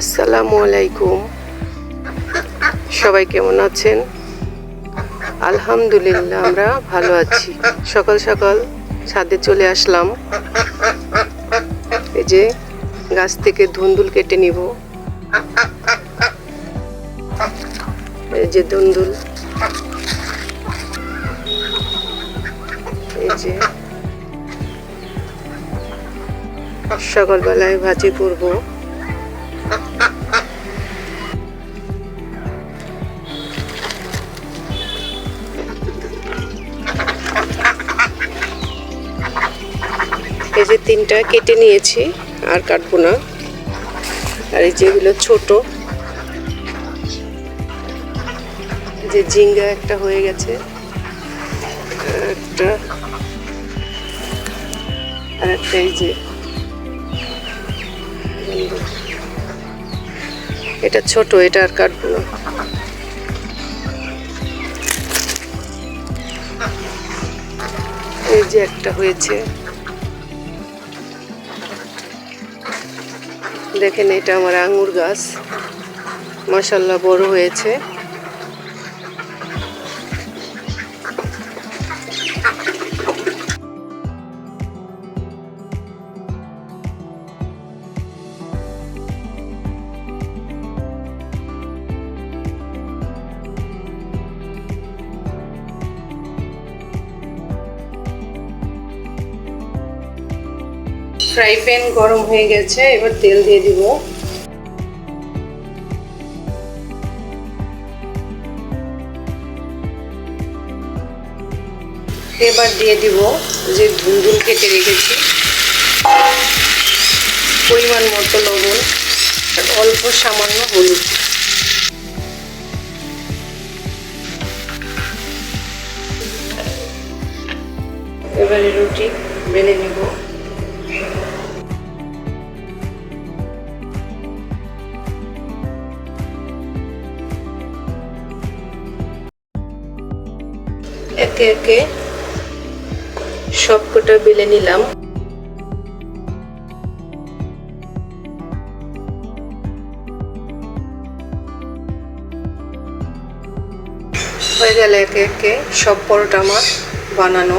আসসালামু আলাইকুম। সবাই কেমন আছেন? আলহামদুলিল্লাহ, আমরা ভালো আছি। সকাল সকাল ছাদে চলে আসলাম। এই যে গাছ থেকে ধুন্দুল কেটে নিব। এই যে ধুন্দুল। এই যে সকালবেলায় ভাজি করব। এই যে তিনটা কেটে নিয়েছি, আর কাটবো না। আর এই যেগুলো ছোট। যে ঝিঙ্গা একটা হয়ে গেছে। একটা। আর একটা এই যে এটা ছোট, এটা আর এই যে একটা হয়েছে। দেখেন এটা আমার আঙুর গাছ। মশাল্লা বড় হয়েছে। ফ্রাই প্যান গরম হয়ে গেছে, এবার তেল দিয়ে দিব। এবার দিয়ে দিব যে ধুন্দুল কেটে রেখেছি। পরিমাণ মতো লবণ, আর অল্প সামান্য হলুদ। এবারে রুটি বেলে নেব। একে একে সবকটা বেলে নিলাম। হয়ে গেল একে একে সব পরোটা আমার বানানো।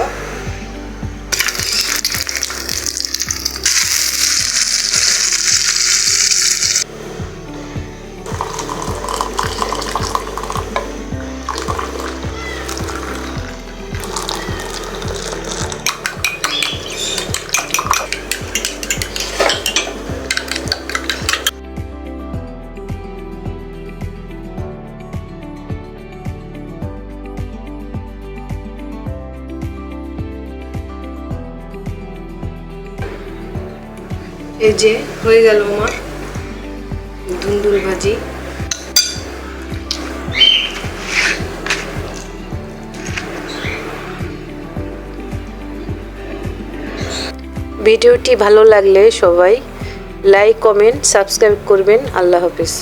এই যে, হয়ে গেল আমার দুন্দুল ভাজি। ভিডিওটি ভালো লাগলে সবাই লাইক, কমেন্ট, সাবস্ক্রাইব করবেন। আল্লাহ হাফিজ।